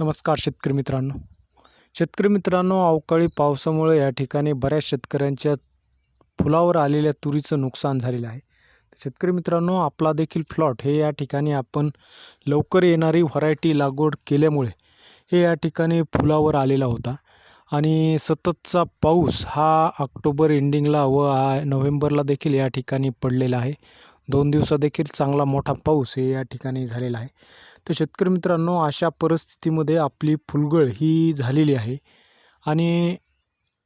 नमस्कार शेतकरी मित्रांनो. शेतकरी मित्रांनो अवकाळी पावसामुळे या ठिकाणी बऱ्याच शेतकऱ्यांच्या फुलावर आलेल्या तुरीचं नुकसान झालेलं आहे. शेतकरी मित्रांनो आपला देखील प्लॉट हे या ठिकाणी आपण लवकर येणारी व्हरायटी लागवड केल्यामुळे हे या ठिकाणी फुलावर आलेला होता. आणि सततचा पाऊस हा ऑक्टोबर एंडिंगला व नोव्हेंबरला देखील या ठिकाणी पडलेला आहे. दोन दिवसादेखील चांगला मोठा पाऊस हे या ठिकाणी झालेला आहे. तर शेतकरी मित्रांनो अशा परिस्थितीमध्ये आपली फुलगळ ही झालेली आहे. आणि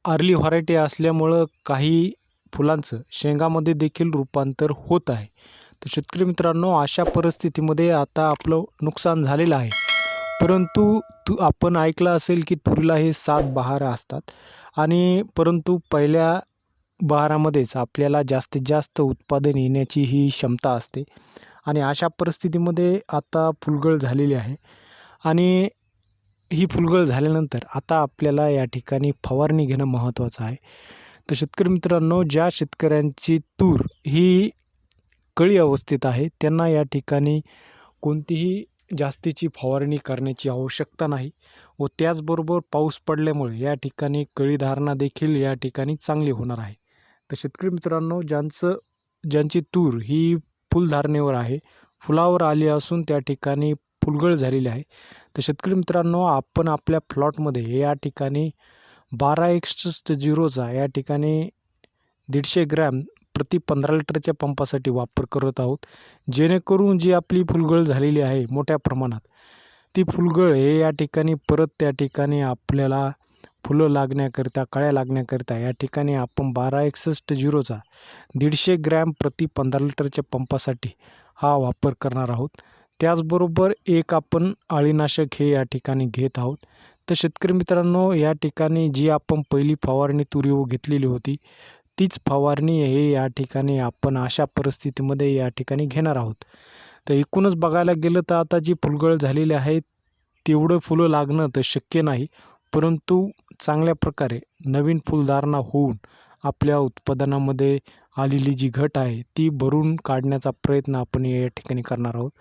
अर्ली व्हरायटी असल्यामुळं काही फुलांचं शेंगामध्ये देखील रूपांतर होत आहे. तर शेतकरी मित्रांनो अशा परिस्थितीमध्ये आता आपलं नुकसान झालेलं आहे. परंतु तू आपण ऐकलं असेल की तुरीला हे सात बहार असतात. आणि परंतु पहिल्या बहारामध्येच आपल्याला जास्तीत जास्त उत्पादन येण्याची ही क्षमता असते. आणि अशा परिस्थितीमध्ये आता फुलगळ झालेली आहे. आणि ही फुलगळ झाल्यानंतर आता आपल्याला या ठिकाणी फवारणी घेणं महत्त्वाचं आहे. तर शेतकरी मित्रांनो ज्या शेतकऱ्यांची तूर ही कळी अवस्थेत आहे त्यांना या ठिकाणी कोणतीही जास्तीची फवारणी करण्याची आवश्यकता नाही व त्याचबरोबर पाऊस पडल्यामुळे या ठिकाणी कळीधारणा देखील या ठिकाणी चांगली होणार आहे. तर शेतकरी मित्रांनो ज्यांचं ज्यांची तूर ही फुलधारणेवर आहे. फुलावर आली असून त्या ठिकाणी फुलगळ झालेली आहे. तर शेतकरी मित्रांनो आपण आपल्या प्लॉटमध्ये या ठिकाणी बारा एकसष्ट झिरोचा या ठिकाणी दीडशे ग्रॅम प्रति पंधरा लिटरच्या पंपासाठी वापर करत आहोत. जेणेकरून जी आपली फुलगळ झालेली आहे मोठ्या प्रमाणात ती फुलगळ हे या ठिकाणी परत त्या ठिकाणी आपल्याला फुलं लागण्याकरिता कळ्या लागण्याकरिता या ठिकाणी आपण बारा एकसष्ट झिरोचा दीडशे ग्रॅम प्रति पंधरा लिटरच्या पंपासाठी हा वापर करणार आहोत. त्याचबरोबर एक आपण अळीनाशक हे या ठिकाणी घेत आहोत. तर शेतकरी मित्रांनो या ठिकाणी जी आपण पहिली फवारणी तुरीवर घेतलेली होती तीच फवारणी हे या ठिकाणी आपण अशा परिस्थितीमध्ये या ठिकाणी घेणार आहोत. तर एकूणच बघायला गेलं तर आता जी फुलगळ झालेली आहे तेवढं फुलं लागणं तर शक्य नाही परंतु चांगल्या प्रकारे नवीन फुलधारणा होऊन आपल्या उत्पादनामध्ये आलेली जी घट आहे ती भरून काढण्याचा प्रयत्न आपण या ठिकाणी करणार आहोत.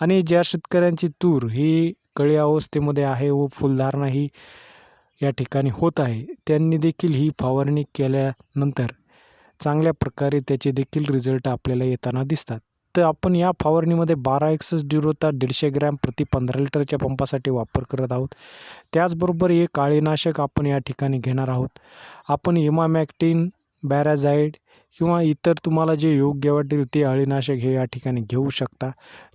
आणि ज्या शेतकऱ्यांची तूर ही कळी अवस्थेमध्ये आहे व फुलधारणा ही या ठिकाणी होत आहे त्यांनी देखील ही फवारणी केल्यानंतर चांगल्या प्रकारे त्याचे देखील रिझल्ट आपल्याला येताना दिसतात. तर आपण या फवारणीमध्ये बारा एक्सस डिरोता दीडशे ग्रॅम प्रति पंधरा लिटरच्या पंपासाठी वापर करत आहोत. त्याचबरोबर एक काळीनाशक आपण या ठिकाणी घेणार आहोत. आपण इमामॅक्टिन बॅराझाईड किंवा इतर तुम्हाला जे योग्य वाटेल ते अळीनाशक हे या ठिकाणी घेऊ शकता.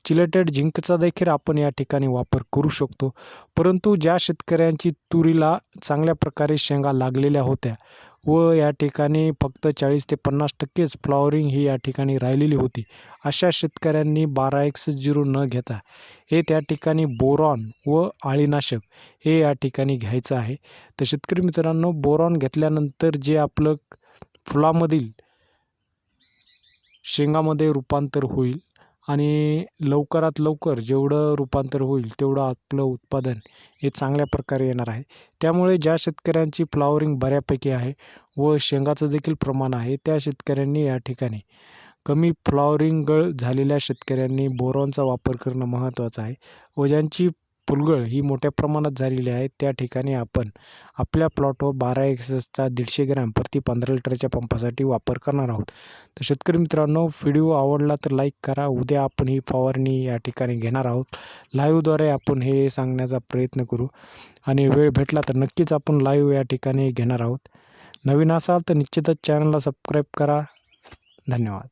चिलेटेड झिंकचा देखील आपण या ठिकाणी वापर करू शकतो. परंतु ज्या शेतकऱ्यांची तुरीला चांगल्या प्रकारे शेंगा लागलेल्या होत्या व या ठिकाणी फक्त चाळीस ते पन्नास टक्केच फ्लॉवरिंग ही या ठिकाणी राहिलेली होती. अशा शेतकऱ्यांनी बारा एक्स झिरो न घेता हे त्या ठिकाणी बोरॉन व आळीनाशक हे या ठिकाणी घ्यायचं आहे. तर शेतकरी मित्रांनो बोरॉन घेतल्यानंतर जे आपलं फुलामधील शेंगामध्ये रूपांतर होईल आणि लवकरात लवकर जेवढं रूपांतर होईल तेवढं आपलं उत्पादन हे चांगल्या प्रकारे येणार आहे. त्यामुळे ज्या शेतकऱ्यांची फ्लावरिंग बऱ्यापैकी आहे व शेंगाचं देखील प्रमाण आहे त्या शेतकऱ्यांनी या ठिकाणी कमी फ्लॉवरिंगळ झालेल्या शेतकऱ्यांनी बोरॉनचा वापर करणं महत्त्वाचं आहे व ज्यांची पुलगळ ही मोठ्या प्रमाणात झालेली आहे. त्या ठिकाणी आपण आपल्या प्लॉटवर बारा एक्सचा दीडशे ग्रॅम प्रति पंधरा लिटरच्या पंपासाठी वापर करणार आहोत. तर शेतकरी मित्रांनो व्हिडिओ आवडला तर लाईक करा. उद्या आपण ही फवारणी या ठिकाणी घेणार आहोत. लाईव्हद्वारे आपण हे सांगण्याचा प्रयत्न करू. आणि वेळ भेटला तर नक्कीच आपण लाईव्ह या ठिकाणी घेणार आहोत. नवीन असाल तर निश्चितच चॅनलला सबस्क्राईब करा. धन्यवाद.